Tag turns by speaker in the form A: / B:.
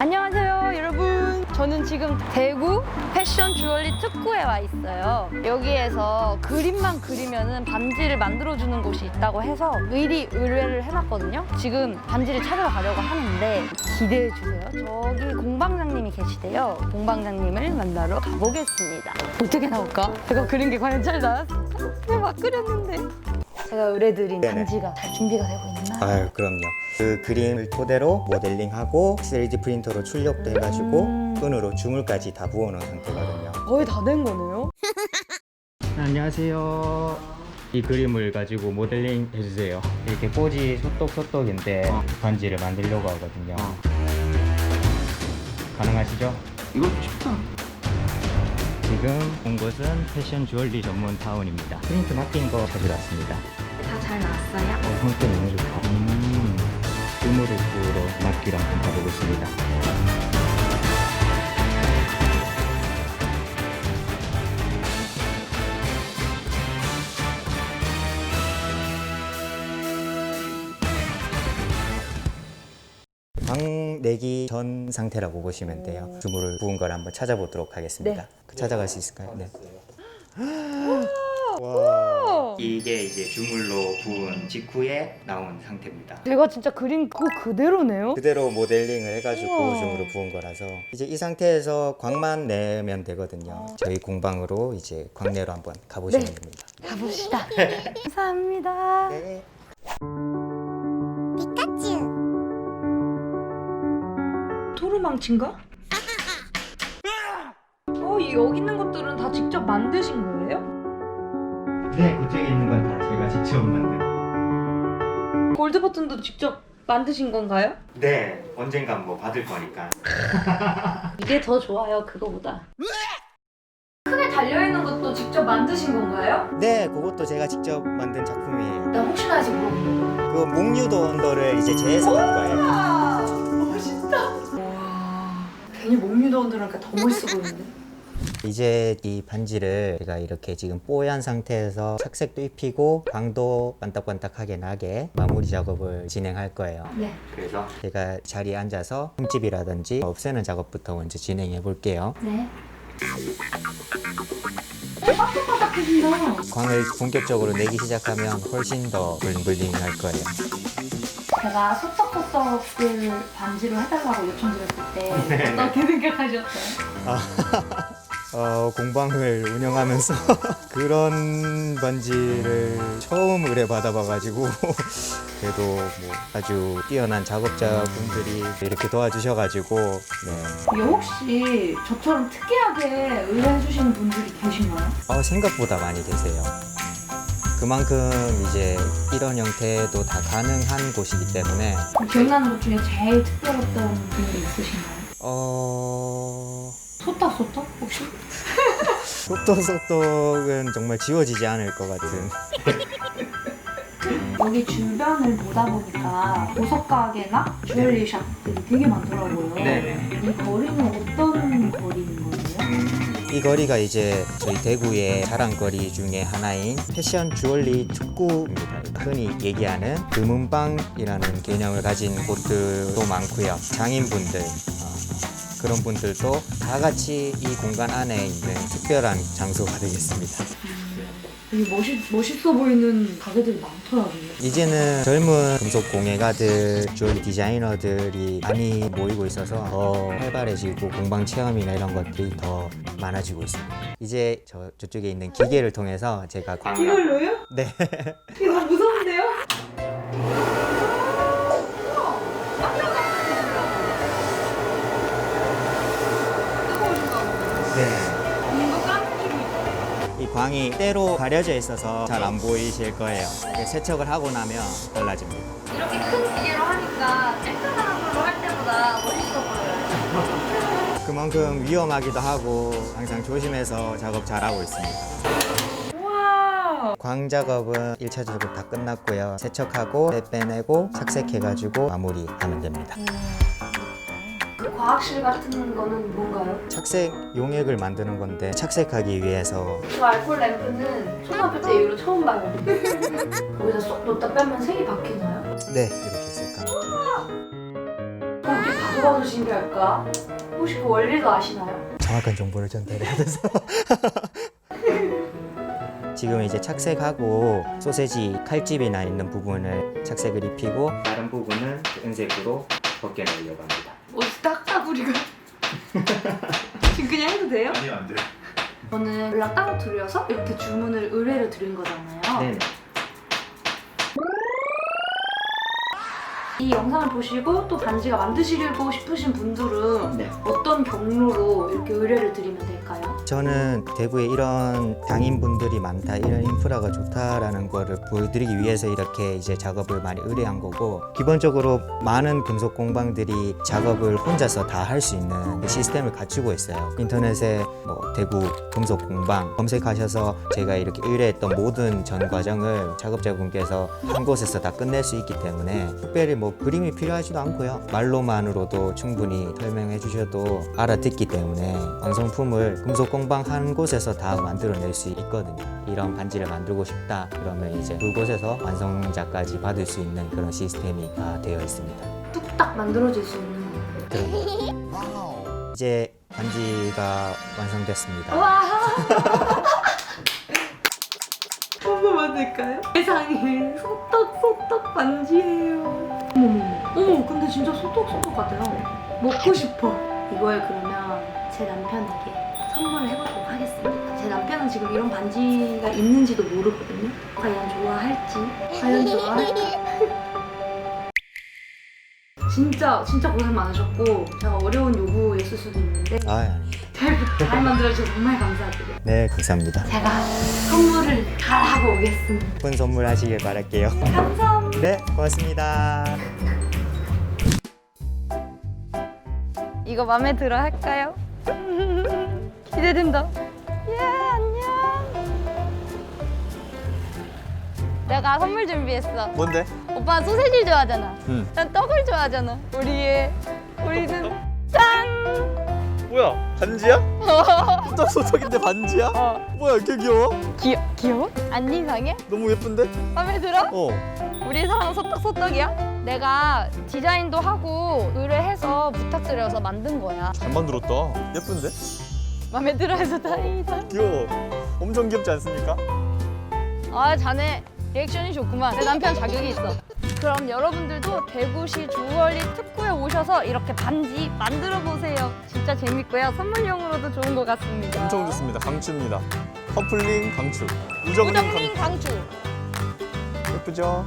A: 안녕하세요 여러분 저는 지금 대구 패션 주얼리 특구에 와 있어요 여기에서 그림만 그리면 은 반지를 만들어주는 곳이 있다고 해서 미리 의뢰를 해놨거든요 지금 반지를 찾으러 가려고 하는데 기대해주세요 저기 공방장님이 계시대요 공방장님을 만나러 가보겠습니다 어떻게 나올까? 제가 그린 게 과연 잘 나왔어? 그냥 막 그렸는데 제가 의뢰드린
B: 네네.
A: 반지가 잘 준비가 되고 있나?
B: 아유 그럼요. 그 그림을 토대로 모델링하고 3D 프린터로 출력도 해가지고
A: 음.
B: 끈으로 주물까지 다 부어놓은 상태거든요.
A: 거의 다 된 거네요
B: 안녕하세요. 이 그림을 가지고 모델링 해주세요. 이렇게 꼬지 소떡소떡인데 반지를 만들려고 하거든요. 가능하시죠?
C: 이것도 쉽다.
B: 지금 온 곳은 패션 주얼리 전문 타운입니다. 프린트 맡긴 거 찾으러 왔습니다.
A: 다 잘 나왔어요?
B: 어, 형태 너무 좋다. 부로 맡기로 한번 가보겠습니다. 광 내기 전 상태라고 보시면 돼요. 주물을 부은 걸 한번 찾아보도록 하겠습니다.
A: 네.
B: 그 찾아갈 수 있을까요? 네. 와. 이게 이제 주물로 부은 직후에 나온 상태입니다.
A: 제가 진짜 그린 그거 그대로네요.
B: 그대로 모델링을 해가지고
A: 우와.
B: 주물로 부은 거라서 이제 이 상태에서 광만 내면 되거든요. 저희 공방으로 이제 광내로 한번 가보시면
A: 네.
B: 됩니다.
A: 가봅시다. 감사합니다.
B: 네.
A: 토르망치인가? 어, 이 여기 있는 것들은 다 직접 만드신 거예요?
B: 네, 그쪽에 있는 건 다 제가 직접 만든.
A: 골드 버튼도 직접 만드신 건가요?
B: 네, 언젠간 뭐 받을 거니까.
A: 이게 더 좋아요, 그거보다. 크게 달려있는 것도 직접 만드신 건가요?
B: 네, 그것도 제가 직접 만든 작품이에요.
A: 나 혹시나 해서 물어본
B: 그 목류도 언더를 이제 재해석한 거예요.
A: 와, 멋있다. 와, 괜히 목류도 들으니까 더 멋있어 보이는데?
B: 이제 이 반지를 제가 이렇게 지금 뽀얀 상태에서 착색도 입히고 광도 반딱반딱하게 나게 마무리 작업을 진행할 거예요.
A: 네.
B: 그래서 제가 자리에 앉아서 흠집이라든지 없애는 작업부터 먼저 진행해 볼게요.
A: 네. 바삭바삭해진다.
B: 광을 본격적으로 내기 시작하면 훨씬 더 블링블링할 거예요.
A: 제가 소떡소떡을 반지로 해달라고 요청드렸을 때 어떻게 생각하셨어요?
B: 어, 공방을 운영하면서 그런 반지를 처음 의뢰 받아봐가지고 그래도 뭐 아주 뛰어난 작업자분들이 이렇게 도와주셔가지고 네.
A: 이게 혹시 저처럼 특이하게 의뢰해 주시는 분들이 계신가요?
B: 어, 생각보다 많이 계세요. 그만큼 이제 이런 형태도 다 가능한 곳이기 때문에
A: 기억나는 것 중에 제일 특별했던 분들이 있으신가요?
B: 어...
A: 소떡 소떡 혹시?
B: 속도속도는 정말 지워지지 않을 것 같은
A: 여기 주변을 보다 보니까 보석 가게나 주얼리 샵들이 되게 많더라고요.
B: 네네.
A: 이 거리는 어떤 거리인 거예요?
B: 이 거리가 이제 저희 대구의 자랑거리 중에 하나인 패션 주얼리 특구입니다. 흔히 얘기하는 금은방이라는 개념을 가진 곳들도 많고요. 장인분들 어, 그런 분들도 다 같이 이 공간 안에 있는 특별한 장소가 되겠습니다.
A: 되게 멋있, 멋있어 보이는 가게들이 많더라고요.
B: 이제는 젊은 금속 공예가들, 주얼리 디자이너들이 많이 모이고 있어서 더 활발해지고 공방 체험이나 이런 것들이 더 많아지고 있습니다. 이제 저, 저쪽에 있는 기계를 통해서 제가
A: 이걸로요?
B: 네.
A: 이거 너무 무서운데요?
B: 광이 때로 가려져 있어서 잘 안 보이실 거예요. 이렇게 세척을 하고 나면 달라집니다.
A: 이렇게 큰 기계로 하니까 쬐끄만한 걸로 할 때보다 멋있어 보여요.
B: 그만큼 위험하기도 하고 항상 조심해서 작업 잘 하고 있습니다.
A: 우와.
B: 광 작업은 1차 작업 다 끝났고요. 세척하고 때 빼내고 착색해가지고 마무리하면 됩니다.
A: 그 과학실 같은 거는 뭔가요?
B: 착색 용액을 만드는 건데 착색하기 위해서
A: 저 알콜 램프는 초등학교 때 이후로 처음 봐요. 여기다 쏙 놓다 빼면 색이 바뀌나요?
B: 네 이렇게 색감.
A: 어, 이게 바로 누가 더 신기할까? 혹시 그 원리도 아시나요?
B: 정확한 정보를 전달해야 돼서 지금 이제 착색하고 소세지 칼집이 나 있는 부분을 착색을 입히고 다른 부분은 은색으로 벗겨내려고 합니다.
A: 딱따구리가 지금 그냥 해도 돼요?
C: 아니요 안 돼.
A: 저는 연락 따로 드려서 이렇게 주문을 의뢰를 드린 거잖아요.
B: 네
A: 이 영상을 보시고 또 반지가 만드시려고 싶으신 분들은
B: 네.
A: 어떤 경로로 이렇게 의뢰를 드리면 될까요?
B: 저는 대구에 이런 장인분들이 많다, 이런 인프라가 좋다라는 거를 보여드리기 위해서 이렇게 이제 작업을 많이 의뢰한 거고 기본적으로 많은 금속 공방들이 작업을 혼자서 다 할 수 있는 그 시스템을 갖추고 있어요. 인터넷에 뭐 대구 금속 공방 검색하셔서 제가 이렇게 의뢰했던 모든 전 과정을 작업자분께서 한 곳에서 다 끝낼 수 있기 때문에 특별히 뭐 그림이 필요하지도 않고요. 말로만으로도 충분히 설명해 주셔도 알아듣기 때문에 완성품을 금속 공방 한 곳에서 다 만들어낼 수 있거든요. 이런 반지를 만들고 싶다 그러면 이제 그곳에서 완성자까지 받을 수 있는 그런 시스템이 다 되어 있습니다.
A: 뚝딱 만들어질 수 있는
B: 이제 반지가 완성됐습니다.
A: 와 한번 만들까요? 세상에 소떡소떡 반지예요 근데 진짜 소떡소떡 같아요 먹고 싶어 이걸 그러면 제 남편에게 선물을 해보도록 하겠습니다 제 남편은 지금 이런 반지가 있는지도 모르거든요 과연 좋아할지 과연 좋아할지 진짜 진짜 고생 많으셨고 제가 어려운 요구였을 수도 있는데
B: 아, 아닙니다.
A: 잘, 잘 만들어주셔서 정말 감사드려요
B: 네, 감사합니다.
A: 제가 선물을 잘 하고 오겠습니다.
B: 예쁜 선물 하시길 바랄게요.
A: 감사합니다.
B: 네, 고맙습니다.
A: 이거 마음에 들어 할까요? 기대된다. 예, 안녕. 내가 선물 준비했어.
C: 뭔데?
A: 오빠 소세지 좋아하잖아.
C: 응.
A: 난 떡을 좋아하잖아. 우리의 우리는 짠.
C: 뭐야 반지야? 소떡 소떡인데 반지야?
A: 어.
C: 뭐야 이렇게 귀여워?
A: 귀 귀여워? 안 이상해?
C: 너무 예쁜데?
A: 마음에 들어?
C: 어.
A: 우리 사랑 소떡소떡이야? 내가 디자인도 하고 의뢰해서 부탁드려서 만든 거야.
C: 잘 만들었다. 예쁜데?
A: 마음에 들어해서 다행이다.
C: 귀여워. 엄청 귀엽지 않습니까?
A: 아 자네 리액션이 좋구만. 내 남편 자격이 있어. 그럼 여러분들도 대구시 주얼리 특구에 오셔서 이렇게 반지 만들어 보세요. 진짜 재밌고요. 선물용으로도 좋은 것 같습니다.
C: 엄청 좋습니다. 강추입니다. 커플링 강추. 우정링.
A: 강추.
C: 예쁘죠?